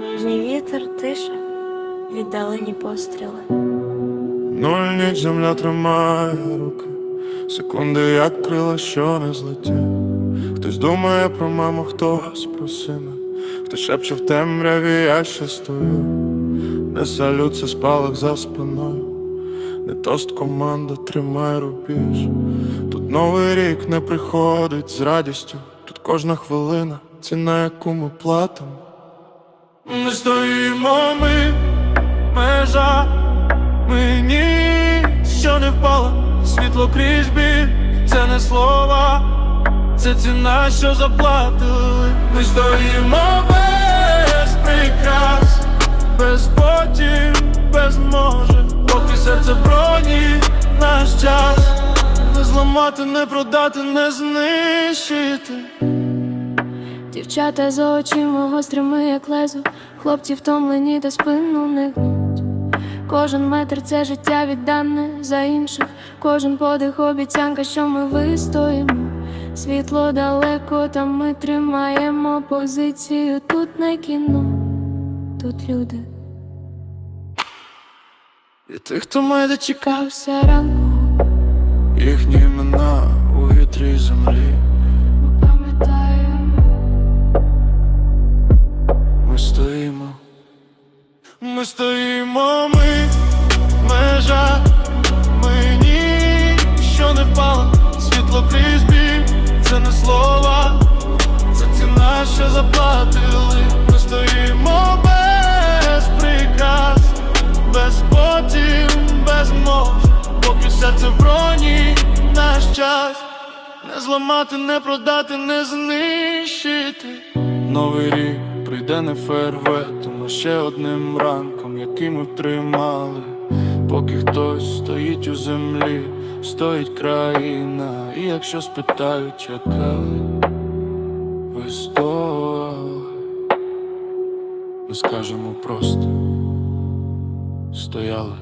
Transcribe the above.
Вітер тише, віддалені постріли. Нуль ніч земля тримає руки, секунди, як крила, що не злетять. Хтось думає про маму, хтось про сина, хто шепче в темряві, я ще стою. Не салют, це спалах за спиною, не тост команда тримає рубіж. Тут новий рік не приходить з радістю, тут кожна хвилина, ціна, яку ми платимо. Не стоїмо ми, межа. Мені що не впало, світло крізь біль, це не слова, це ціна, що заплатили. Ми стоїмо без прикрас, без потім, без може, поки серце броні, наш час. Не зламати, не продати, не знищити. Дівчата за очима гострими, як лезо, хлопці втомлені та спину не гнуть. Кожен метр це життя віддане за інших, кожен подих обіцянка, що ми вистоїмо. Світло далеко, та ми тримаємо позицію. Тут не кіно, тут люди. І тих, хто має дочекав, Кався ранку, їхні імена у вітрі землі. Ми стоїмо, ми межа, мені що не впало, світло крізь біль, це не слова, це ціна, що заплатили. Ми стоїмо без прикрас, без потім, без мож, поки серце в броні, наш час. Не зламати, не продати, не знищити. Новий рік прийде не фейерверком, а ще одним ранком, який ми втримали. Поки хтось стоїть у землі, стоїть країна. І якщо спитають, яка ви стояли, ми скажемо просто стояли.